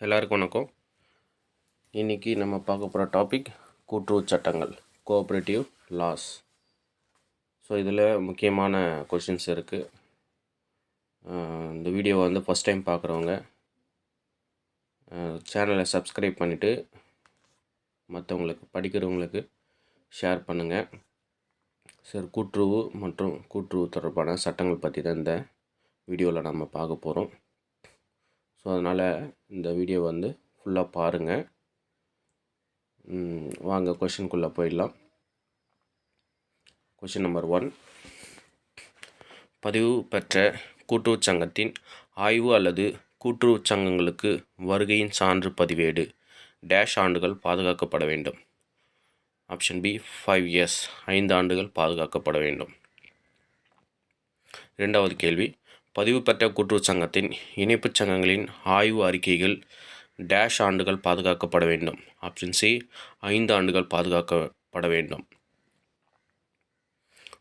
எல்லாருக்கும் வணக்கம். இன்றைக்கி நம்ம பார்க்க போகிற டாபிக் கூட்டுறவு சட்டங்கள் கோஆப்ரேட்டிவ் லாஸ் ஸோ இதில் முக்கியமான கொஷின்ஸ் இருக்குது இந்த வீடியோவை வந்து ஃபஸ்ட் டைம் பார்க்குறவங்க சேனலை சப்ஸ்கிரைப் பண்ணிவிட்டு மற்றவங்களுக்கு படிக்கிறவங்களுக்கு ஷேர் பண்ணுங்கள் சார் கூட்டுறவு மற்றும் கூட்டுறவு தொடர்பான சட்டங்கள் பற்றி தான் இந்த வீடியோவில் நம்ம பார்க்க போகிறோம் ஸோ அதனால் இந்த வீடியோ வந்து ஃபுல்லாக பாருங்கள் வாங்க கொஷின்குள்ளே போயிடலாம். கொஷின் நம்பர் ஒன் பதிவு பெற்ற கூட்டுறவுச் சங்கத்தின் ஆய்வு அல்லது கூட்டுறவுச் சங்கங்களுக்கு வருகையின் சான்று பதிவேடு டேஷ் ஆண்டுகள் பாதுகாக்கப்பட வேண்டும். ஆப்ஷன் பி ஃபைவ் இயர்ஸ் ஐந்து ஆண்டுகள் பாதுகாக்கப்பட வேண்டும். இரண்டாவது கேள்வி. பதிவு பெற்ற கூட்டுறவு சங்கத்தின் இணைப்புச் சங்கங்களின் ஆய்வு அறிக்கைகள் டேஷ் ஆண்டுகள் பாதுகாக்கப்பட வேண்டும். ஆப்ஷன் சி ஐந்து ஆண்டுகள் பாதுகாக்கப்பட வேண்டும்.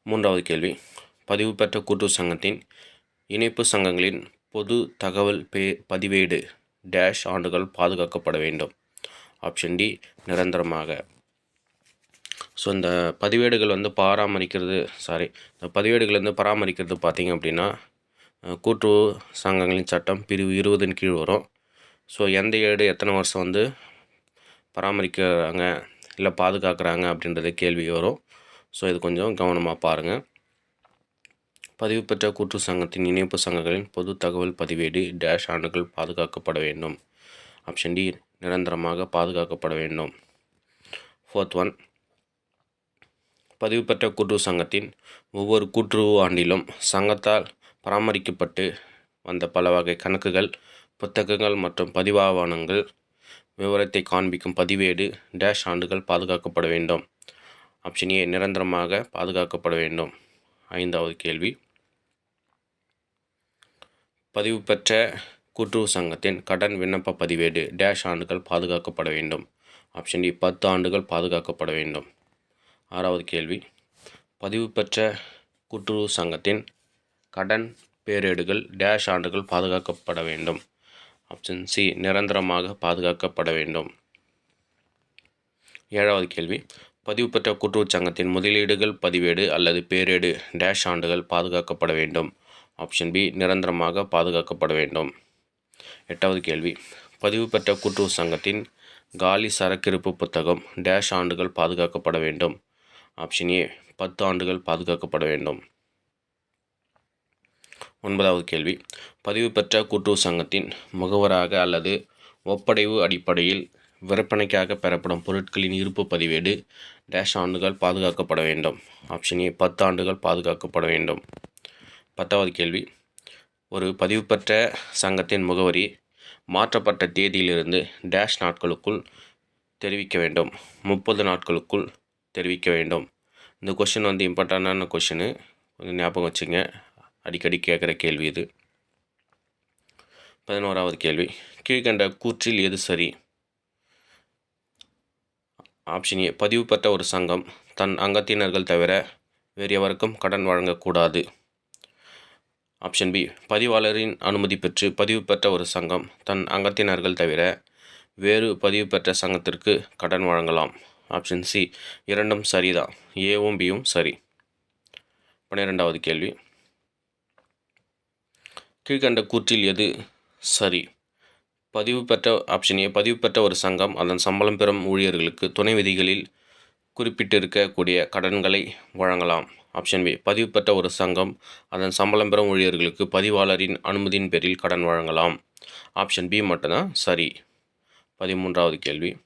மூன்றாவது கேள்வி. பதிவு பெற்ற கூட்டுறவு சங்கத்தின் இணைப்பு சங்கங்களின் பொது தகவல் பே பதிவேடு டேஷ் ஆண்டுகள் பாதுகாக்கப்பட வேண்டும். ஆப்ஷன் டி நிரந்தரமாக. ஸோ இந்த பதிவேடுகள் வந்து பராமரிக்கிறது சாரி இந்த பதிவேடுகள் வந்து பராமரிக்கிறது பார்த்திங்க அப்படின்னா கூட்டுறவு சங்கங்களின் சட்டம் பிரிவு இருபதின் கீழ் வரும். ஸோ எந்த ஏடு எத்தனை வருஷம் வந்து பராமரிக்கிறாங்க இல்லை பாதுகாக்கிறாங்க அப்படின்றது கேள்வி வரும். ஸோ இது கொஞ்சம் கவனமாக பாருங்கள் பதிவு பெற்ற கூட்டுறவு சங்கத்தின் இணைப்பு சங்கங்களின் பொது தகவல் பதிவேடு டேஷ் ஆண்டுகள் பாதுகாக்கப்பட வேண்டும். ஆப்ஷன் டி நிரந்தரமாக பாதுகாக்கப்பட வேண்டும். ஃபோர்த் ஒன் பதிவு பெற்ற கூட்டுறவு சங்கத்தின் ஒவ்வொரு கூட்டுறவு ஆண்டிலும் சங்கத்தால் பராமரிக்கப்பட்டு வந்த பல வகை கணக்குகள் புத்தகங்கள் மற்றும் பதிவாவணங்கள் விவரத்தை காண்பிக்கும் பதிவேடு டேஷ் ஆண்டுகள் பாதுகாக்கப்பட வேண்டும். ஆப்ஷன் ஏ நிரந்தரமாக பாதுகாக்கப்பட வேண்டும். ஐந்தாவது கேள்வி. பதிவு பெற்ற கூட்டுறவு சங்கத்தின் கடன் விண்ணப்ப பதிவேடு டேஷ் ஆண்டுகள் பாதுகாக்கப்பட வேண்டும். ஆப்ஷன் டி பத்து ஆண்டுகள் பாதுகாக்கப்பட வேண்டும். ஆறாவது கேள்வி. பதிவு பெற்ற கூட்டுறவு சங்கத்தின் கடன் பேரேடுகள் டேஷ் ஆண்டுகள் பாதுகாக்கப்பட வேண்டும். ஆப்ஷன் சி நிரந்தரமாக பாதுகாக்கப்பட வேண்டும். ஏழாவது கேள்வி. பதிவு பெற்ற கூட்டுறவு சங்கத்தின் முதலீடுகள் பதிவேடு அல்லது பேரேடு டேஷ் ஆண்டுகள் பாதுகாக்கப்பட வேண்டும். ஆப்ஷன் பி நிரந்தரமாக பாதுகாக்கப்பட வேண்டும். எட்டாவது கேள்வி. பதிவு பெற்ற கூட்டுறவு சங்கத்தின் காலி சரக்கிருப்பு புத்தகம் டேஷ் ஆண்டுகள் பாதுகாக்கப்பட வேண்டும். ஆப்ஷன் ஏ பத்து ஆண்டுகள் பாதுகாக்கப்பட வேண்டும். ஒன்பதாவது கேள்வி. பதிவு பெற்ற கூட்டுறவு சங்கத்தின் முகவராக அல்லது ஒப்படைவு அடிப்படையில் விற்பனைக்காக பெறப்படும் பொருட்களின் இருப்பு பதிவேடு டேஷ் ஆண்டுகள் பாதுகாக்கப்பட வேண்டும். ஆப்ஷன் ஏ பத்து ஆண்டுகள் பாதுகாக்கப்பட வேண்டும். பத்தாவது கேள்வி. ஒரு பதிவு பெற்ற சங்கத்தின் முகவரி மாற்றப்பட்ட தேதியிலிருந்து டேஷ் நாட்களுக்குள் தெரிவிக்க வேண்டும். முப்பது நாட்களுக்குள் தெரிவிக்க வேண்டும். இந்த கொஷின் வந்து இம்பார்ட்டண்டான கொஷினு கொஞ்சம் ஞாபகம் வச்சுங்க. அடிக்கடி கேட்குற கேள்வி இது. பதினோராவது கேள்வி. கீழ்கண்ட கூற்றில் எது சரி? ஆப்ஷன் ஏ பதிவு பெற்ற ஒரு சங்கம். தன் அங்கத்தினர்கள் தவிர வேறு எவருக்கும் கடன் வழங்கக்கூடாது. ஆப்ஷன் பி பதிவாளரின் அனுமதி பெற்று பதிவு பெற்ற ஒரு சங்கம். தன் அங்கத்தினர்கள் தவிர வேறு பதிவு பெற்ற சங்கத்திற்கு கடன் வழங்கலாம். ஆப்ஷன் சி இரண்டும் சரிதான். ஏவும் பியும் சரி. பன்னிரெண்டாவது கேள்வி. கீழ்கண்ட கூற்றில் எது? சரி. பதிவு பெற்ற ஆப்ஷன் ஏ பதிவு பெற்ற ஒரு சங்கம் அதன் சம்பளம் பெறும் ஊழியர்களுக்கு துணை விதிகளில் குறிப்பிட்டிருக்கக்கூடிய கடன்களை வழங்கலாம். ஆப்ஷன் பி பதிவு பெற்ற ஒரு சங்கம் அதன் சம்பளம் பெறும் ஊழியர்களுக்கு பதிவாளரின் அனுமதியின் பேரில் கடன் வழங்கலாம். ஆப்ஷன் பி மட்டும்தான்? சரி. பதிமூன்றாவது கேள்வி.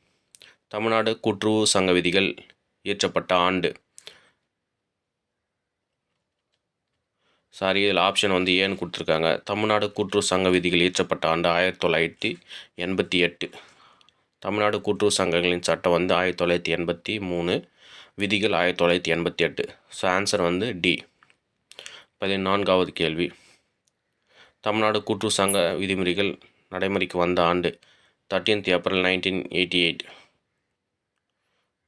தமிழ்நாடு கூட்டுறவு சங்க விதிகள் இயற்றப்பட்ட ஆண்டு. சாரி இதில் ஆப்ஷன் வந்து ஏன்னு கொடுத்துருக்காங்க. தமிழ்நாடு கூட்டுறவு சங்க விதிகள் இயற்றப்பட்ட ஆண்டு ஆயிரத்தி தொள்ளாயிரத்தி எண்பத்தி எட்டு. தமிழ்நாடு கூட்டுறவு சங்கங்களின் சட்டம் வந்து ஆயிரத்தி தொள்ளாயிரத்தி எண்பத்தி மூணு விதிகள் ஆயிரத்தி தொள்ளாயிரத்தி எண்பத்தி எட்டு. ஸோ ஆன்சர் வந்து டி பதினான்காவது கேள்வி. தமிழ்நாடு கூட்டுறவு சங்க விதிமுறைகள் நடைமுறைக்கு வந்த ஆண்டு thirteenth April nineteen eighty eight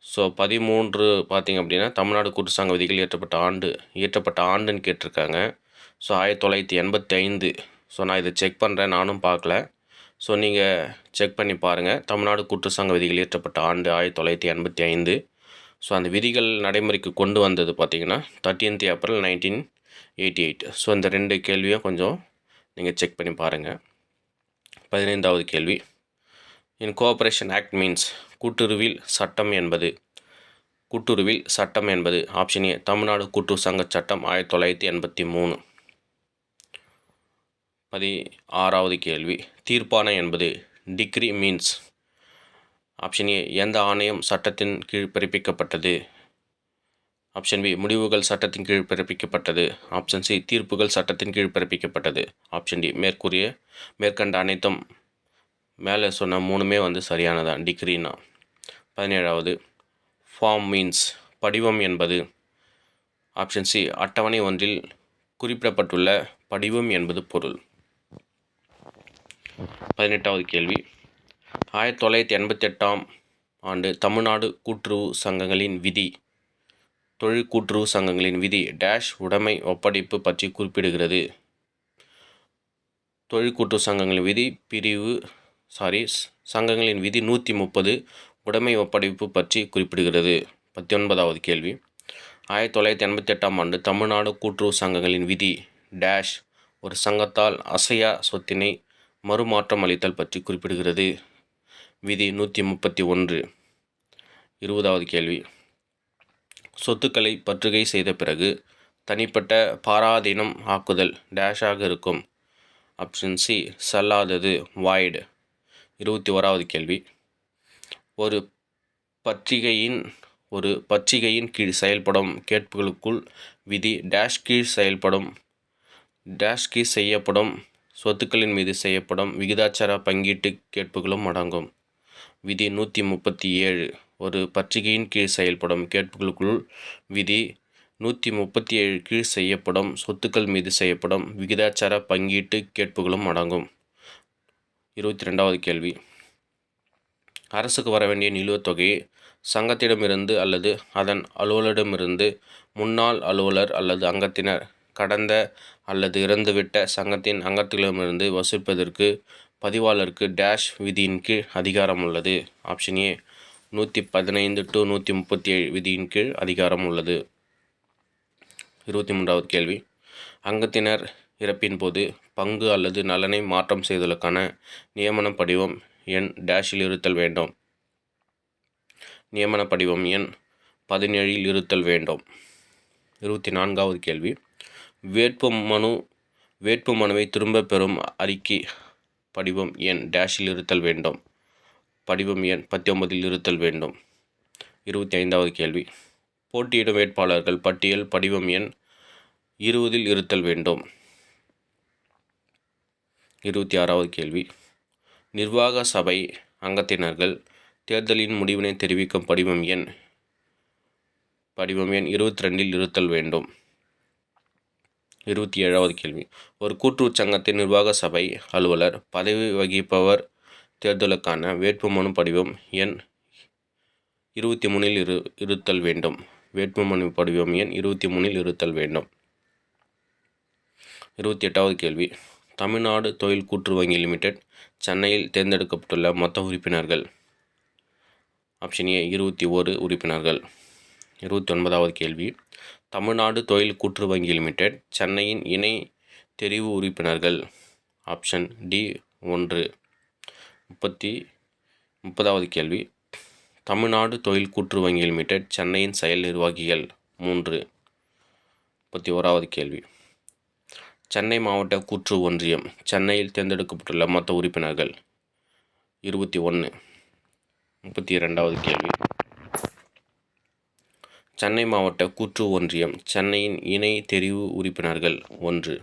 so பதிமூன்று பார்த்திங்க அப்படின்னா தமிழ்நாடு கூட்டு விதிகள் இயற்றப்பட்ட ஆண்டு இயற்றப்பட்ட ஆண்டுன்னு கேட்டிருக்காங்க. ஸோ ஆயிரத்தி தொள்ளாயிரத்தி எண்பத்தி ஐந்து ஸோ நான் இதை செக் பண்ணுறேன் நானும் பார்க்கல. ஸோ நீங்கள் செக் பண்ணி பாருங்கள் தமிழ்நாடு கூட்டுறவு விதிகள் இயற்றப்பட்ட ஆண்டு ஆயிரத்தி தொள்ளாயிரத்தி எண்பத்தி ஐந்து ஸோ அந்த விதிகள் நடைமுறைக்கு கொண்டு வந்தது பார்த்திங்கன்னா thirteenth April nineteen eighty eight so இந்த ரெண்டு கேள்வியும் கொஞ்சம் நீங்கள் செக் பண்ணி பாருங்கள் பதினைந்தாவது கேள்வி. இன் கோஆப்ரேஷன் ஆக்ட் மீன்ஸ் கூட்டுறவில் சட்டம் என்பது. கூட்டுறவில் சட்டம் என்பது ஆப்ஷன் ஏ தமிழ்நாடு கூட்டுறவு சங்க சட்டம் ஆயிரத்தி தொள்ளாயிரத்தி எண்பத்தி மூணு. பதி ஆறாவது கேள்வி தீர்ப்பானை என்பது டிகிரி மீன்ஸ். ஆப்ஷன் ஏ எந்த ஆணையம் சட்டத்தின் கீழ் பிறப்பிக்கப்பட்டது? ஆப்ஷன் பி முடிவுகள் சட்டத்தின் கீழ் பிறப்பிக்கப்பட்டது. ஆப்ஷன் சி தீர்ப்புகள் சட்டத்தின் கீழ் பிறப்பிக்கப்பட்டது. ஆப்ஷன் டி மேற்கூறிய மேற்கண்ட அனைத்தும் மேலே சொன்ன மூணுமே வந்து சரியானதான் டிகிரினா பதினேழாவது ஃபார்ம் மீன்ஸ் படிவம் என்பது ஆப்ஷன் சி அட்டவணை ஒன்றில் குறிப்பிடப்பட்டுள்ள படிவம் என்பது பொருள். பதினெட்டாவது கேள்வி. ஆயிரத்தி தொள்ளாயிரத்தி எண்பத்தி எட்டாம் ஆண்டு தமிழ்நாடு கூட்டுறவு சங்கங்களின் விதி தொழில் கூட்டுறவு சங்கங்களின் விதி டேஷ் உடைமை ஒப்படைப்பு பற்றி குறிப்பிடுகிறது. தொழில் கூட்டுறவு சங்கங்களின் விதி பிரிவு சாரி சங்கங்களின் விதி நூற்றி முப்பது உடைமை ஒப்படைப்பு பற்றி குறிப்பிடுகிறது. பத்தொன்பதாவது கேள்வி. ஆயிரத்தி தொள்ளாயிரத்தி எண்பத்தி எட்டாம் ஆண்டு தமிழ்நாடு கூட்டுறவு சங்கங்களின் விதி டேஷ் ஒரு சங்கத்தால் அசையா சொத்தினை மறுமாற்றம் அளித்தல் பற்றி குறிப்பிடுகிறது. விதி நூற்றி முப்பத்தி ஒன்று. இருபதாவது கேள்வி. சொத்துக்களை பற்றுகை செய்த பிறகு தனிப்பட்ட பாராதீனம் ஆக்குதல் டேஷாக இருக்கும். ஆப்ஷன் சி செல்லாதது வாய்டு இருபத்தி ஓராவது கேள்வி. ஒரு பத்திரிகையின் ஒரு பத்திரிகையின் கீழ் செயல்படும் கேட்புகளுக்குள் விதி டேஷ் கீழ் செயல்படும் டேஷ் கீழ் செய்யப்படும் சொத்துக்களின் மீது செய்யப்படும் விகிதாச்சார பங்கீட்டு கேட்புகளும் அடங்கும். விதி நூற்றி முப்பத்தி ஏழு ஒரு பத்திரிகையின் கீழ் செயல்படும் கேட்புகளுக்குள் விதி நூற்றி முப்பத்தி ஏழு கீழ் செய்யப்படும் சொத்துக்கள் மீது செய்யப்படும் விகிதாச்சார பங்கீட்டு கேட்புகளும் அடங்கும். இருபத்தி ரெண்டாவது கேள்வி. அரசுக்கு வர வேண்டிய நிலுவைத் தொகையை சங்கத்திடமிருந்து அல்லது அதன் அலுவலரிடமிருந்து முன்னாள் அலுவலர் அல்லது அங்கத்தினர் கடந்த அல்லது இறந்துவிட்ட சங்கத்தின் அங்கத்திடமிருந்து வசூலிப்பதற்கு பதிவாளருக்கு டேஷ் விதியின் கீழ் அதிகாரம் உள்ளது. ஆப்ஷன் ஏ நூற்றி பதினைந்து டு நூற்றி முப்பத்தி ஏழு விதியின் கீழ் அதிகாரம் உள்ளது. இருபத்தி மூன்றாவது கேள்வி அங்கத்தினர் இறப்பின் போது பங்கு அல்லது நலனை மாற்றம் செய்தலுக்கான நியமன படிவம் எண் டேஷில் இருத்தல் வேண்டும். நியமன படிவம் எண் பதினேழில் இருத்தல் வேண்டும். இருபத்தி நான்காவது கேள்வி. வேட்பு மனு வேட்பு மனுவை திரும்பப் பெறும் அறிக்கை படிவம் எண் டேஷில் இருத்தல் வேண்டும். படிவம் எண் பத்தொன்பதில் இருத்தல் வேண்டும். இருபத்தி ஐந்தாவது கேள்வி. போட்டியிடும் வேட்பாளர்கள் பட்டியல் படிவம் எண் இருபதில் இருத்தல் வேண்டும். இருபத்தி ஆறாவது கேள்வி. நிர்வாக சபை அங்கத்தினர்கள் தேர்தலின் முடிவினை தெரிவிக்கும் படிவம் எண் படிவம் எண் இருபத்தி ரெண்டில் இருத்தல் வேண்டும். இருபத்தி ஏழாவது கேள்வி. ஒரு கூட்டுறவு சங்கத்தின் நிர்வாக சபை அலுவலர் பதவி வகிப்பவர் தேர்தலுக்கான வேட்புமனு படிவம் எண் இருபத்தி மூணில் இரு இருத்தல் வேண்டும். வேட்புமனு படிவம் எண் இருபத்தி மூணில் இருத்தல் வேண்டும். இருபத்தி எட்டாவது கேள்வி. தமிழ்நாடு தொழில் கூற்று வங்கி லிமிடெட் சென்னையில் தேர்ந்தெடுக்கப்பட்டுள்ள மொத்த உறுப்பினர்கள். ஆப்ஷன் ஏ இருபத்தி ஓரு உறுப்பினர்கள். இருபத்தி ஒன்பதாவது கேள்வி. தமிழ்நாடு தொழில் கூற்று வங்கி லிமிடெட் சென்னையின் இணை தெரிவு உறுப்பினர்கள். ஆப்ஷன் டி ஒன்று. முப்பத்தி முப்பதாவது கேள்வி. தமிழ்நாடு தொழில் கூற்று வங்கி லிமிடெட் சென்னையின் செயல் நிர்வாகிகள் மூன்று. முப்பத்தி ஓராவது கேள்வி. சென்னை மாவட்ட கூற்று ஒன்றியம் சென்னையில் தேர்ந்தெடுக்கப்பட்டுள்ள மொத்த உறுப்பினர்கள் இருபத்தி ஒன்று முப்பத்தி இரண்டாவது கேள்வி. சென்னை மாவட்ட கூற்று ஒன்றியம் சென்னையின் இணை தெரிவு உறுப்பினர்கள் ஒன்று.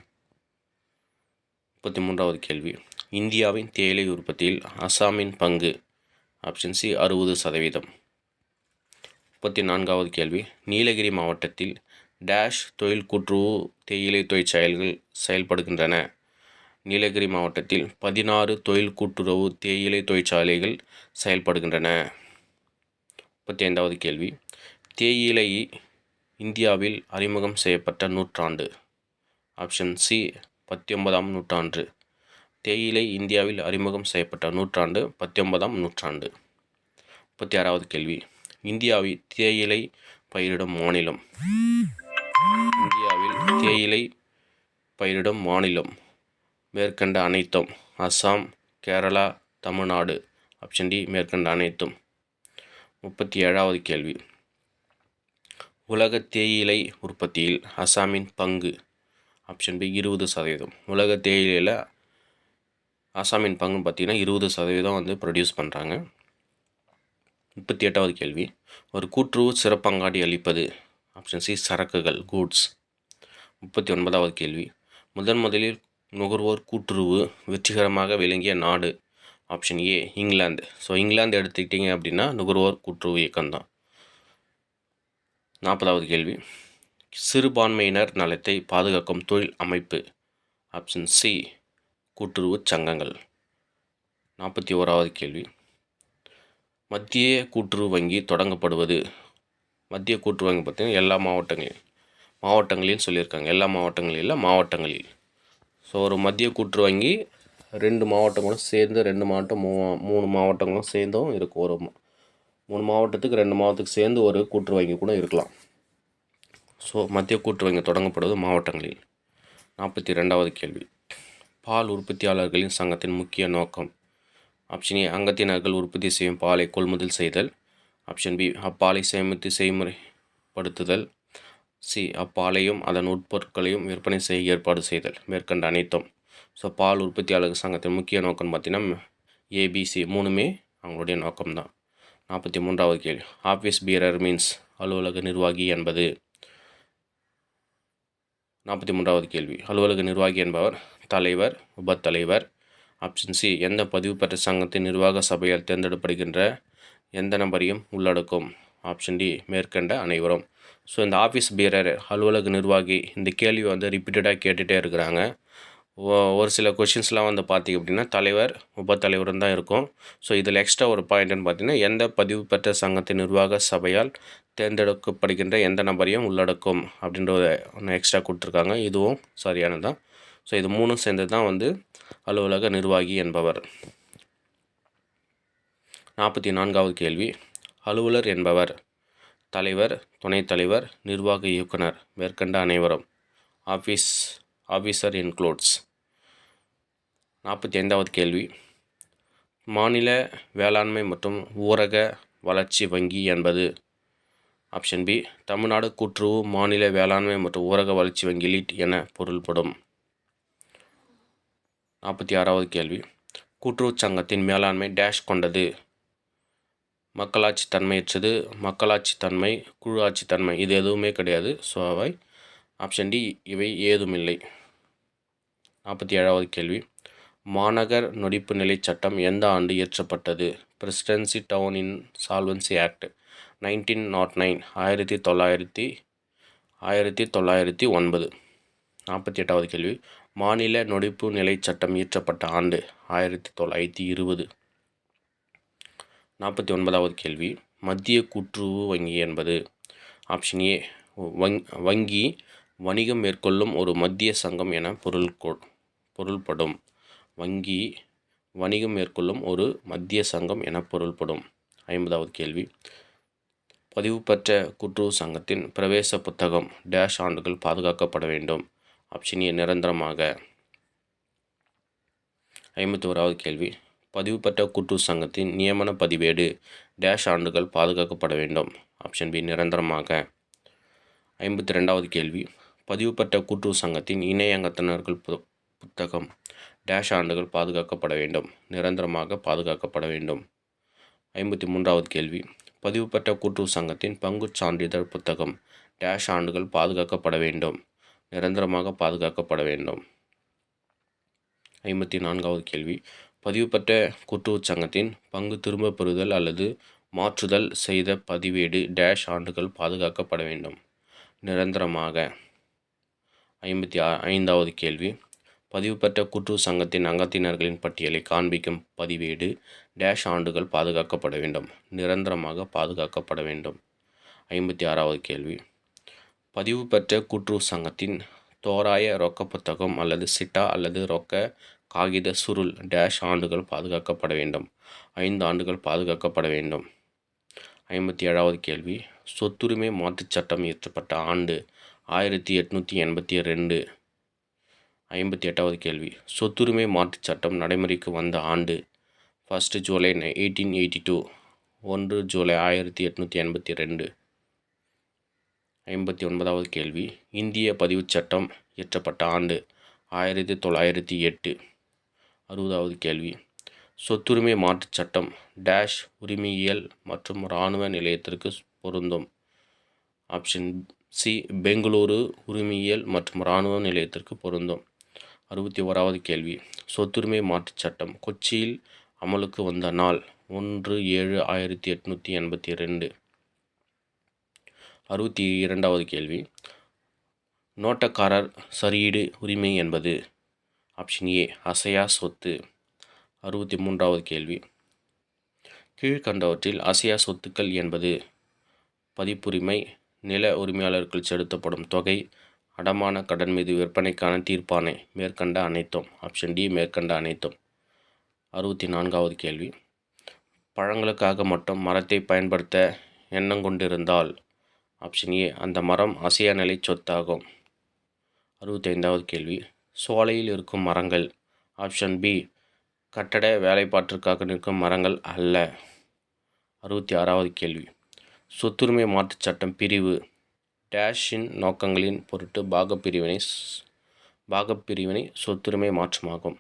முப்பத்தி மூன்றாவது கேள்வி. இந்தியாவின் தேயிலை உற்பத்தியில் அசாமின் பங்கு ஆப்ஷன் சி அறுபது சதவீதம். முப்பத்தி நான்காவது கேள்வி. நீலகிரி மாவட்டத்தில் டேஷ் தொழில் கூட்டுறவு தேயிலை தொழிற்சாலைகள் செயல்படுகின்றன. நீலகிரி மாவட்டத்தில் பதினாறு தொழில் கூட்டுறவு தேயிலை தொழிற்சாலைகள் செயல்படுகின்றன. முப்பத்தி ஐந்தாவது கேள்வி. தேயிலை இந்தியாவில் அறிமுகம் செய்யப்பட்ட நூற்றாண்டு. ஆப்ஷன் சி பத்தொன்பதாம் நூற்றாண்டு. தேயிலை இந்தியாவில் அறிமுகம் செய்யப்பட்ட நூற்றாண்டு பத்தொன்பதாம் நூற்றாண்டு. முப்பத்தி ஆறாவது கேள்வி. இந்தியாவில் தேயிலை பயிரிடும் மாநிலம். இந்தியாவில் தேயிலை பயிரிடும் மாநிலம். மேற்கண்ட அனைத்தும் அஸ்ஸாம் கேரளா தமிழ்நாடு. ஆப்ஷன் டி மேற்கண்ட அனைத்தும். முப்பத்தி ஏழாவது கேள்வி. உலக தேயிலை உற்பத்தியில் அஸ்ஸாமின் பங்கு. ஆப்ஷன் பி இருபது சதவீதம். உலக தேயிலையில் அஸ்ஸாமின் பங்குன்னு பார்த்திங்கன்னா இருபது சதவீதம் வந்து ப்ரொடியூஸ் பண்ணுறாங்க முப்பத்தி எட்டாவது கேள்வி. ஒரு கூட்டுறவு சிறப்பங்காடி அளிப்பது ஆப்ஷன் சி சரக்குகள் கூட்ஸ் முப்பத்தி ஒன்பதாவது கேள்வி. முதன் முதலில் நுகர்வோர் கூட்டுறவு வெற்றிகரமாக விளங்கிய நாடு. Option A England so England எடுத்துக்கிட்டிங்க அப்படின்னா நுகர்வோர் கூட்டுறவு இயக்கம்தான். நாற்பதாவது கேள்வி. சிறுபான்மையினர் நலத்தை பாதுகாக்கும் தொழில் அமைப்பு. ஆப்ஷன் சி கூட்டுறவு சங்கங்கள். நாற்பத்தி ஓராவது கேள்வி. மத்திய கூட்டுறவு வங்கி தொடங்கப்படுவது மத்திய கூட்டுறவு வங்கி பார்த்திங்கன்னா எல்லா மாவட்டங்களில் மாவட்டங்களில் சொல்லியிருக்காங்க. எல்லா மாவட்டங்களில் மாவட்டங்களில் ஸோ ஒரு மத்திய கூட்டுறவு வங்கி ரெண்டு மாவட்டங்களும் சேர்ந்து ரெண்டு மாவட்டம் மூ மூணு மாவட்டங்களும் சேர்ந்தும் இருக்கும் ஒரு மூணு மாவட்டத்துக்கு ரெண்டு மாவட்டத்துக்கு சேர்ந்து ஒரு கூட்டுறவு வங்கி கூட இருக்கலாம். ஸோ மத்திய கூட்டுறவு வங்கி தொடங்கப்படுவது மாவட்டங்களில். நாற்பத்தி ரெண்டாவது கேள்வி. பால் உற்பத்தியாளர்களின் சங்கத்தின் முக்கிய நோக்கம். ஆப்ஷன் ஏ அங்கத்தினர்கள் உற்பத்தி செய்யும் பாலை கொள்முதல் செய்தல். ஆப்ஷன் பி அப்பாலை சேமித்து செய்முறைப்படுத்துதல். சி அப்பாலையும் அதன் உட்பொருட்களையும் விற்பனை செய்ய ஏற்பாடு செய்தல். மேற்கண்ட அனைத்தும். ஸோ பால் உற்பத்தியாளர் சங்கத்தின் முக்கிய நோக்கம் பார்த்தீங்கன்னா ஏபிசி மூணுமே அவங்களுடைய நோக்கம்தான். நாற்பத்தி மூன்றாவது கேள்வி. ஆஃபீஸ் பீரர் மீன்ஸ் அலுவலக நிர்வாகி என்பது. நாற்பத்தி மூன்றாவது கேள்வி. அலுவலக நிர்வாகி என்பவர் தலைவர் உபத்தலைவர். ஆப்ஷன் சி எந்த பதிவு பெற்ற சங்கத்தின் நிர்வாக சபையால் தேர்ந்தெடுப்படுகின்ற எந்த நபரையும் உள்ளடக்கும். ஆப்ஷன் டி மேற்கண்ட அனைவரும். ஸோ இந்த ஆஃபீஸ் பீரர் அலுவலக நிர்வாகி இந்த கேள்வி வந்து ரிப்பீட்டடாக கேட்டுகிட்டே இருக்கிறாங்க. ஒரு சில கொஷின்ஸ்லாம் வந்து பார்த்திங்க அப்படின்னா தலைவர் உபத்தலைவரும் தான் இருக்கும். ஸோ இதில் எக்ஸ்ட்ரா ஒரு பாயிண்ட்னு பார்த்தீங்கன்னா எந்த பதிவு பெற்ற சங்கத்தின் நிர்வாக சபையால் தேர்ந்தெடுக்கப்படுகின்ற எந்த நபரையும் உள்ளடக்கும் அப்படின்றத ஒன்று எக்ஸ்ட்ரா கொடுத்துருக்காங்க. இதுவும் சரியானதான் ஸோ இது மூணும் சேர்ந்து தான் வந்து அலுவலக நிர்வாகி என்பவர். நாற்பத்தி நான்காவது கேள்வி. அலுவலர் என்பவர் தலைவர் துணைத் தலைவர் நிர்வாக இயக்குனர் மேற்கண்ட அனைவரும். ஆஃபீஸ் ஆஃபீஸர் இன்க்ளூட்ஸ் நாற்பத்தி ஐந்தாவது கேள்வி. மாநில வேளாண்மை மற்றும் ஊரக வளர்ச்சி வங்கி என்பது ஆப்ஷன் பி தமிழ்நாடு கூட்டுறவு மாநில வேளாண்மை மற்றும் ஊரக வளர்ச்சி வங்கி லீட் என பொருள்படும். நாற்பத்தி ஆறாவது கேள்வி. கூட்டுறவு சங்கத்தின் மேலாண்மை டேஷ் கொண்டது. மக்களாட்சி தன்மையற்றது மக்களாட்சி தன்மை குழு ஆட்சி தன்மை இது எதுவுமே கிடையாது. ஸோ அவை ஆப்ஷன் டி இவை ஏதுமில்லை. நாற்பத்தி ஏழாவது கேள்வி. மாநகர் நொடிப்பு நிலை சட்டம் எந்த ஆண்டு இயற்றப்பட்டது? Presidency town insolvency act nineteen naught nine ஆயிரத்தி தொள்ளாயிரத்தி ஆயிரத்தி தொள்ளாயிரத்தி ஒன்பது. நாற்பத்தி எட்டாவது கேள்வி. மாநில நொடிப்பு நிலை சட்டம் இயற்றப்பட்ட ஆண்டு ஆயிரத்தி தொள்ளாயிரத்தி இருபது. நாற்பத்தி ஒன்பதாவது கேள்வி. மத்திய கூட்டுறவு வங்கி என்பது ஆப்ஷன் ஏ வங் வங்கி வணிகம் மேற்கொள்ளும் ஒரு மத்திய சங்கம் என பொருள் பொருள்படும். வங்கி வணிகம் மேற்கொள்ளும் ஒரு மத்திய சங்கம் என பொருள்படும். ஐம்பதாவது கேள்வி. பதிவு பெற்ற கூட்டுறவு சங்கத்தின் பிரவேச புத்தகம் டேஷ் ஆண்டுகள் பாதுகாக்கப்பட வேண்டும். ஆப்ஷன் ஏ நிரந்தரமாக. ஐம்பத்தி ஓராவது கேள்வி. பதிவு பெற்ற கூட்டுறவு சங்கத்தின் நியமன பதிவேடு டேஷ் ஆண்டுகள் பாதுகாக்கப்பட வேண்டும். ஆப்ஷன் பி நிரந்தரமாக. ஐம்பத்தி ரெண்டாவது கேள்வி. பதிவு பெற்ற கூட்டுறவு சங்கத்தின் இணைய அங்கத்தினர்கள் பு புத்தகம் டேஷ் ஆண்டுகள் பாதுகாக்கப்பட வேண்டும். நிரந்தரமாக பாதுகாக்கப்பட வேண்டும். ஐம்பத்தி மூன்றாவது கேள்வி. பதிவு பெற்ற கூட்டுறவு சங்கத்தின் பங்குச் சான்றிதழ் புத்தகம் டேஷ் ஆண்டுகள் பாதுகாக்கப்பட வேண்டும். நிரந்தரமாக பாதுகாக்கப்பட வேண்டும். ஐம்பத்தி நான்காவது கேள்வி. பதிவுபெற்ற கூட்டுறவுச் சங்கத்தின் பங்கு திரும்பப் பெறுதல் அல்லது மாற்றுதல் செய்த பதிவேடு டேஷ் ஆண்டுகள் பாதுகாக்கப்பட வேண்டும். நிரந்தரமாக. ஐம்பத்தி ஆ ஐந்தாவது கேள்வி. பதிவு பெற்ற கூட்டுறவு சங்கத்தின் அங்கத்தினர்களின் பட்டியலை காண்பிக்கும் பதிவேடு டேஷ் ஆண்டுகள் பாதுகாக்கப்பட வேண்டும். நிரந்தரமாக பாதுகாக்கப்பட வேண்டும். ஐம்பத்தி ஆறாவது கேள்வி. பதிவு பெற்ற கூட்டுறவு சங்கத்தின் தோராய ரொக்க புத்தகம் அல்லது சிட்டா அல்லது ரொக்க காகித சுருள் டேஷ் ஆண்டுகள் பாதுகாக்கப்பட வேண்டும். ஐந்து ஆண்டுகள் பாதுகாக்கப்பட வேண்டும். ஐம்பத்தி ஏழாவது கேள்வி. சொத்துரிமை மாற்றுச் சட்டம் இயற்றப்பட்ட ஆண்டு ஆயிரத்தி எட்நூற்றி எண்பத்தி ரெண்டு ஐம்பத்தி எட்டாவது கேள்வி. சொத்துரிமை மாற்றுச் சட்டம் நடைமுறைக்கு வந்த ஆண்டு first July eighteen eighty two ஒன்று ஜூலை ஆயிரத்தி எட்நூற்றி எண்பத்தி ரெண்டு ஐம்பத்தி ஒன்பதாவது கேள்வி. இந்திய பதிவுச் சட்டம் இயற்றப்பட்ட ஆண்டு ஆயிரத்தி தொள்ளாயிரத்தி எட்டு. அறுபதாவது கேள்வி. சொத்துரிமை மாற்றுச் சட்டம் டேஷ் உரிமையியல் மற்றும் இராணுவ நிலையத்திற்கு பொருந்தும். ஆப்ஷன் சி பெங்களூரு உரிமையியல் மற்றும் இராணுவ நிலையத்திற்கு பொருந்தும். அறுபத்தி ஓராவது கேள்வி. சொத்துரிமை மாற்றுச் சட்டம் கொச்சியில் அமலுக்கு வந்த நாள் ஒன்று ஏழு ஆயிரத்தி எட்நூற்றி எண்பத்தி ரெண்டு. அறுபத்தி இரண்டாவது கேள்வி. நோட்டக்காரர் சரியீடு உரிமை என்பது ஆப்ஷன் ஏ அசையா சொத்து. அறுபத்தி மூன்றாவது கேள்வி. கீழ்கண்டவற்றில் அசையா சொத்துக்கள் என்பது பதிப்புரிமை நில உரிமையாளர்கள் செலுத்தப்படும் தொகை அடமான கடன் மீது விற்பனைக்கான தீர்ப்பானை மேற்கண்ட அனைத்தும். ஆப்ஷன் டி மேற்கண்ட அனைத்தும். அறுபத்தி நான்காவது கேள்வி. பழங்களுக்காக மட்டும் மரத்தை பயன்படுத்த எண்ணம் கொண்டிருந்தால் ஆப்ஷன் ஏ அந்த மரம் அசையா நிலை சொத்தாகும். அறுபத்தைந்தாவது கேள்வி. சோலையில் இருக்கும் மரங்கள். ஆப்ஷன் பி கட்டட வேலைப்பாட்டிற்காக நிற்கும் மரங்கள் அல்ல. அறுபத்தி ஆறாவது கேள்வி. சொத்துரிமை மாற்றுச் சட்டம் பிரிவு. டேஷின் நோக்கங்களின் பொருட்டு பாகப்பிரிவினை பாகப்பிரிவினை சொத்துரிமை மாற்றமாகும்.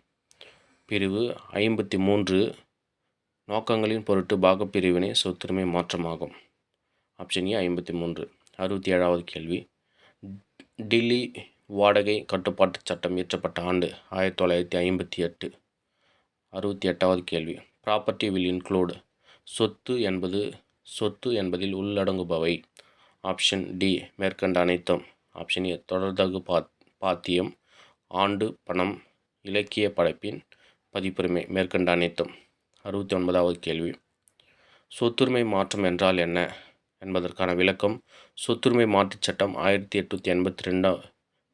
பிரிவு ஐம்பத்தி மூன்று நோக்கங்களின் பொருட்டு பாகப்பிரிவினை சொத்துரிமை மாற்றமாகும். ஆப்ஷன் ஏ ஐம்பத்தி மூன்று அறுபத்தி ஏழாவது கேள்வி. டில்லி வாடகை கட்டுப்பாட்டு சட்டம் இயற்றப்பட்ட ஆண்டு ஆயிரத்தி தொள்ளாயிரத்தி ஐம்பத்தி எட்டு. அறுபத்தி எட்டாவது கேள்வி. ப்ராப்பர்ட்டி வில் இன்க்ளூடு சொத்து என்பது சொத்து என்பதில் உள்ளடங்குபவை. ஆப்ஷன் டி மேற்கண்ட அனைத்தும். ஆப்ஷன் ஏ தொடர்தகு பாத் பாத்தியம் ஆண்டு பணம் இலக்கிய படைப்பின் பதிப்புரிமை மேற்கண்ட அனைத்தும். அறுபத்தி ஒன்பதாவது கேள்வி. சொத்துரிமை மாற்றம் என்றால் என்ன? என்பதற்கான விளக்கம் சொத்துரிமை மாற்றுச் சட்டம் ஆயிரத்தி எட்நூற்றி எண்பத்தி ரெண்டாம்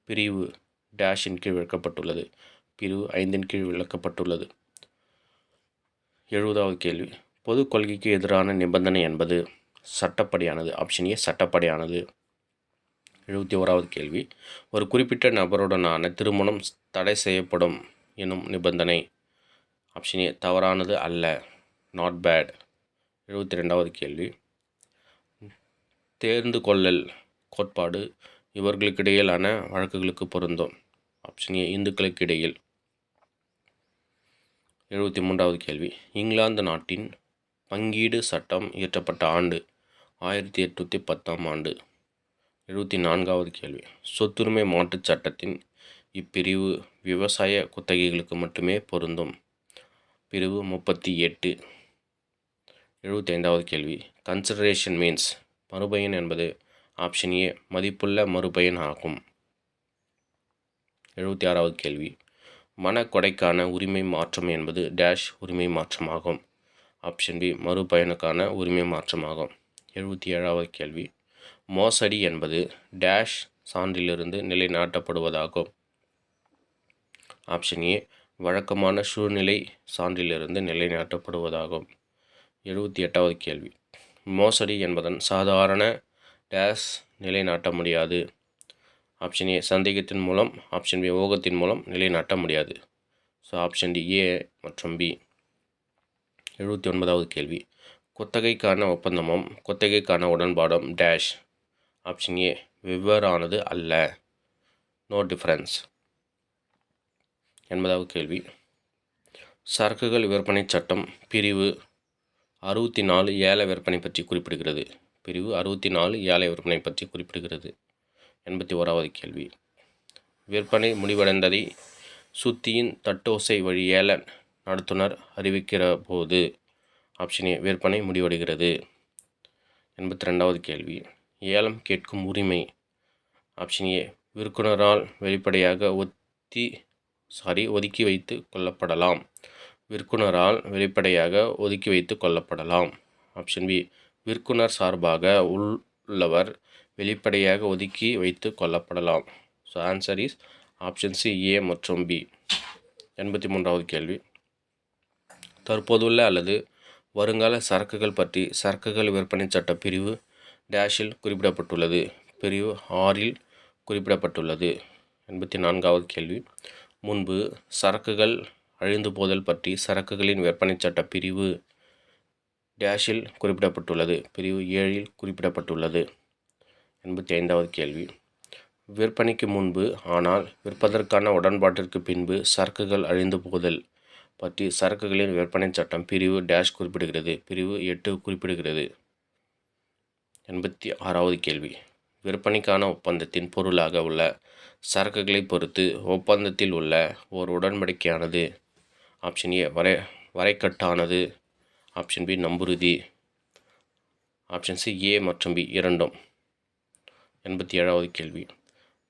பிரிவு டேஷின் கீழ் விளக்கப்பட்டுள்ளது. பிரிவு ஐந்தின் கீழ் விளக்கப்பட்டுள்ளது. எழுபதாவது கேள்வி. பொது கொள்கைக்கு எதிரான நிபந்தனை என்பது சட்டப்படியானது. Option A சட்டப்படியானது. எழுபத்தி ஓராவது கேள்வி. ஒரு குறிப்பிட்ட நபருடனான திருமணம் தடை செய்யப்படும் எனும் நிபந்தனை. ஆப்ஷன் ஏ தவறானது அல்ல. நாட் பேட் எழுபத்தி ரெண்டாவது கேள்வி. தேர்ந்து கொள்ளல் கோட்பாடு இவர்களுக்கிடையிலான வழக்குகளுக்கு பொருந்தும். ஆப்ஷன் ஏ இந்துக்களுக்கு இடையில் எழுபத்தி மூன்றாவது கேள்வி. இங்கிலாந்து நாட்டின் பங்கீடு சட்டம் இயற்றப்பட்ட ஆண்டு ஆயிரத்தி எட்நூற்றி பத்தாம் ஆண்டு. எழுபத்தி நான்காவது கேள்வி. சொத்துரிமை மாற்றுச் சட்டத்தின் இப்பிரிவு விவசாய குத்தகைகளுக்கு மட்டுமே பொருந்தும். பிரிவு முப்பத்தி எட்டு. எழுபத்தி ஐந்தாவது கேள்வி. கன்சிடரேஷன் மீன்ஸ் மறுபயன் என்பது ஆப்ஷன் ஏ மதிப்புள்ள மறுபயன் ஆகும் எழுபத்தி ஆறாவது கேள்வி. மனக்கொடைக்கான உரிமை மாற்றம் என்பது டேஷ் உரிமை மாற்றமாகும். ஆப்ஷன் பி மறுபயனுக்கான உரிமை மாற்றமாகும். எழுபத்தி ஏழாவது கேள்வி. மோசடி என்பது டேஷ் சான்றிலிருந்து நிலைநாட்டப்படுவதாகும். ஆப்ஷன் ஏ வழக்கமான சூழ்நிலை சான்றிலிருந்து நிலைநாட்டப்படுவதாகும். எழுபத்தி எட்டாவது கேள்வி. மோசடி என்பதன் சாதாரண டேஷ் நிலைநாட்ட முடியாது. ஆப்ஷன் ஏ சந்தேகத்தின் மூலம். ஆப்ஷன் பி ஓகத்தின் மூலம் நிலைநாட்ட முடியாது. ஸோ ஆப்ஷன் டி ஏ மற்றும் பி. எழுபத்தி ஒன்பதாவது கேள்வி. குத்தகைக்கான ஒப்பந்தமும் குத்தகைக்கான உடன்பாடும் டேஷ். ஆப்ஷன் ஏ வெவ்வேறானது அல்ல. No difference. எண்பதாவது கேள்வி. சரக்குகள் விற்பனை சட்டம் பிரிவு அறுபத்தி நாலு ஏல விற்பனை பற்றி குறிப்பிடுகிறது. பிரிவு அறுபத்தி நாலு ஏழை விற்பனை பற்றி குறிப்பிடுகிறது. எண்பத்தி ஓராவது கேள்வி. விற்பனை முடிவடைந்ததை சுத்தியின் தட்டோசை வழி ஏல நடத்துனர் அறிவிக்கிற போது ஆப்ஷன் ஏ விற்பனை முடிவடைகிறது. எண்பத்தி ரெண்டாவது கேள்வி. ஏலம் கேட்கும் உரிமை. ஆப்ஷன் ஏ விற்குனரால் வெளிப்படையாக ஒத்தி சாரி ஒதுக்கி வைத்து கொள்ளப்படலாம். விற்குனரால் வெளிப்படையாக ஒதுக்கி வைத்து கொள்ளப்படலாம். ஆப்ஷன் பி விற்குனர் சார்பாக உள்ளவர் வெளிப்படையாக ஒதுக்கி வைத்து கொள்ளப்படலாம். So answer is option C A மற்றும் பி எண்பத்தி மூன்றாவது கேள்வி. தற்போதுள்ள அல்லது வருங்கால சரக்குகள் பற்றி சரக்குகள் விற்பனை சட்ட பிரிவு டேஷில் குறிப்பிடப்பட்டுள்ளது. பிரிவு ஆறில் குறிப்பிடப்பட்டுள்ளது. எண்பத்தி நான்காவது கேள்வி. முன்பு சரக்குகள் அழிந்து போதல் பற்றி சரக்குகளின் விற்பனை சட்ட பிரிவு டேஷில் குறிப்பிடப்பட்டுள்ளது. பிரிவு ஏழில் குறிப்பிடப்பட்டுள்ளது. எண்பத்தி ஐந்தாவது கேள்வி. விற்பனைக்கு முன்பு ஆனால் விற்பதற்கான உடன்பாட்டிற்கு பின்பு சரக்குகள் அழிந்து போதல் பற்றி சரக்குகளின் விற்பனை சட்டம் பிரிவு டேஷ் குறிப்பிடுகிறது. பிரிவு எட்டு குறிப்பிடுகிறது. எண்பத்தி ஆறாவது கேள்வி. விற்பனைக்கான ஒப்பந்தத்தின் பொருளாக உள்ள சரக்குகளை பொறுத்து ஒப்பந்தத்தில் உள்ள ஓர் உடன்படிக்கையானது. ஆப்ஷன் ஏ வரை வரைக்கட்டானது. ஆப்ஷன் பி நம்புறுதி. ஆப்ஷன் சி ஏ மற்றும் பி இரண்டும். எண்பத்தி ஏழாவது கேள்வி.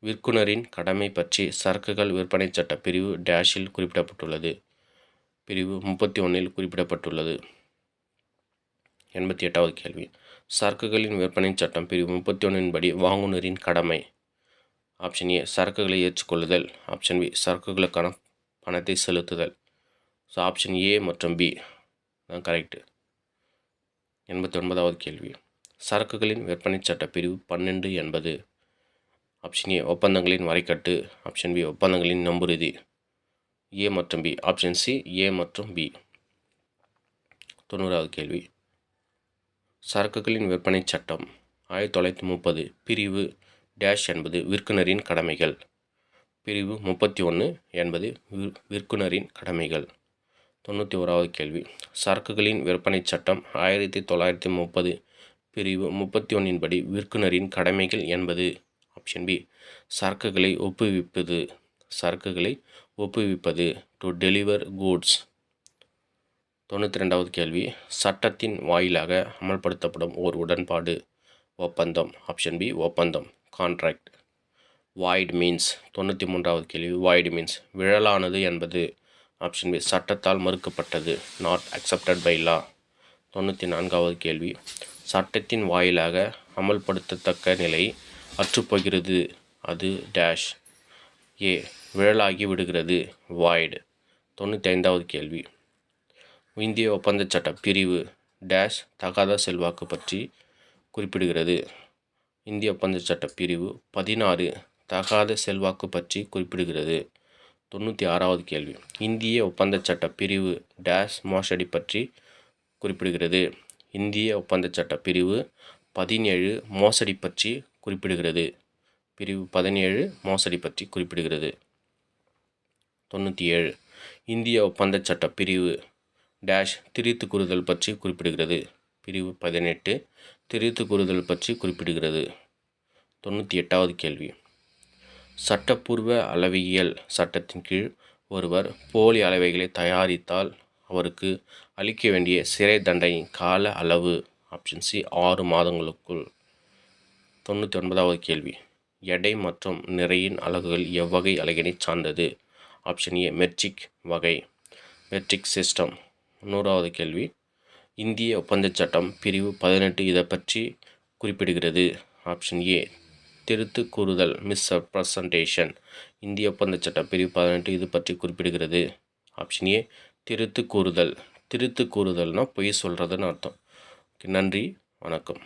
விற்குனரின் கடமை பற்றி சரக்குகள் விற்பனை சட்ட பிரிவு டேஷில் குறிப்பிடப்பட்டுள்ளது. பிரிவு முப்பத்தி ஒன்றில் குறிப்பிடப்பட்டுள்ளது. எண்பத்தி எட்டாவது கேள்வி. சரக்குகளின் விற்பனை சட்டம் பிரிவு முப்பத்தி ஒன்றின் படி வாங்குனரின் கடமை. ஆப்ஷன் ஏ சரக்குகளை ஏற்றுக்கொள்ளுதல். ஆப்ஷன் பி சரக்குகளுக்கான பணத்தை செலுத்துதல். ஸோ ஆப்ஷன் ஏ மற்றும் பி கரெக்டு எண்பத்தி ஒன்பதாவது கேள்வி. சரக்குகளின் விற்பனை சட்ட பிரிவு பன்னெண்டு என்பது. ஆப்ஷன் ஏ ஒப்பந்தங்களின் வரைக்கட்டு. ஆப்ஷன் பி ஒப்பந்தங்களின் நம்புறுதி. ஏ மற்றும் பி ஆப்ஷன் சி ஏ மற்றும் பி தொண்ணூறாவது கேள்வி. சரக்குகளின் விற்பனை சட்டம். ஆயிரத்தி தொள்ளாயிரத்தி முப்பது. பிரிவு டேஷ் என்பது விற்குனரின் கடமைகள். பிரிவு முப்பத்தி ஒன்று என்பது விற்குனரின் கடமைகள். தொண்ணூற்றி ஓராவது கேள்வி. சரக்குகளின் விற்பனை சட்டம் ஆயிரத்தி தொள்ளாயிரத்தி முப்பது பிரிவு முப்பத்தி ஒன்றின் படி விற்குனரின் கடமைகள் என்பது. ஆப்ஷன் பி சரக்குகளை ஒப்புவிப்பது. சரக்குகளை ஒப்புவிப்பது. டு டெலிவர் கூட்ஸ் தொண்ணூற்றி ரெண்டாவது கேள்வி. சட்டத்தின் வாயிலாக அமல்படுத்தப்படும் ஓர் உடன்பாடு. ஒப்பந்தம். ஆப்ஷன் பி ஒப்பந்தம். கான்ட்ராக்ட் வாய்ட் மீன்ஸ் தொண்ணூற்றி மூன்றாவது கேள்வி. வாய்டு மீன்ஸ் விழலானது என்பது. ஆப்ஷன் பி சட்டத்தால் மறுக்கப்பட்டது. நாட் அக்செப்டட் பை லா தொண்ணூற்றி நான்காவது கேள்வி. சட்டத்தின் வாயிலாக அமல்படுத்தத்தக்க நிலை அற்றுப்போகிறது. அது டேஷ் ஏ விழலாகி விடுகிறது. வாய்டு தொண்ணூற்றி ஐந்தாவது கேள்வி. இந்திய ஒப்பந்த சட்ட பிரிவு டேஷ் தகாத செல்வாக்கு பற்றி குறிப்பிடுகிறது. இந்திய ஒப்பந்த சட்ட பிரிவு பதினாறு தகாத செல்வாக்கு பற்றி குறிப்பிடுகிறது. தொண்ணூற்றி ஆறாவது கேள்வி. இந்திய ஒப்பந்த சட்ட பிரிவு டேஷ் மோசடி பற்றி குறிப்பிடுகிறது. இந்திய ஒப்பந்த சட்ட பிரிவு பதினேழு மோசடி பற்றி குறிப்பிடுகிறது. பிரிவு பதினேழு மோசடி பற்றி குறிப்பிடுகிறது. தொண்ணூற்றி ஏழு. இந்திய ஒப்பந்த சட்ட பிரிவு டேஷ் திரித்து கூறுதல் பற்றி குறிப்பிடுகிறது. பிரிவு பதினெட்டு. திரித்து கூறுதல் பற்றி குறிப்பிடுகிறது. தொண்ணூற்றி எட்டாவது கேள்வி. சட்டப்பூர்வ அளவியல் சட்டத்தின் கீழ் ஒருவர் போலி அளவைகளை தயாரித்தால் அவருக்கு அளிக்க வேண்டிய சிறை தண்டனையின் கால அளவு ஆப்ஷன் சி ஆறு மாதங்களுக்குள். தொண்ணூற்றி ஒன்பதாவது கேள்வி. எடை மற்றும் நிறையின் அலகுகள் எவ்வகை அலகினை சார்ந்தது? ஆப்ஷன் ஏ மெட்ரிக் வகை. மெட்ரிக் சிஸ்டம் நூறாவது கேள்வி. இந்திய ஒப்பந்தச் சட்டம் பிரிவு பதினெட்டு இதை பற்றி குறிப்பிடுகிறது. ஆப்ஷன் ஏ திருத்து கூறுதல் மிஸ் ரெப்ரசன்டேஷன் இந்திய ஒப்பந்தச் சட்டம் பிரிவு பதினெட்டு இது பற்றி குறிப்பிடுகிறது. ஆப்ஷன் ஏ திருத்து கூறுதல் திருத்து கூறுதல்னால் பொய் சொல்கிறதுன்னு அர்த்தம். நன்றி. வணக்கம்.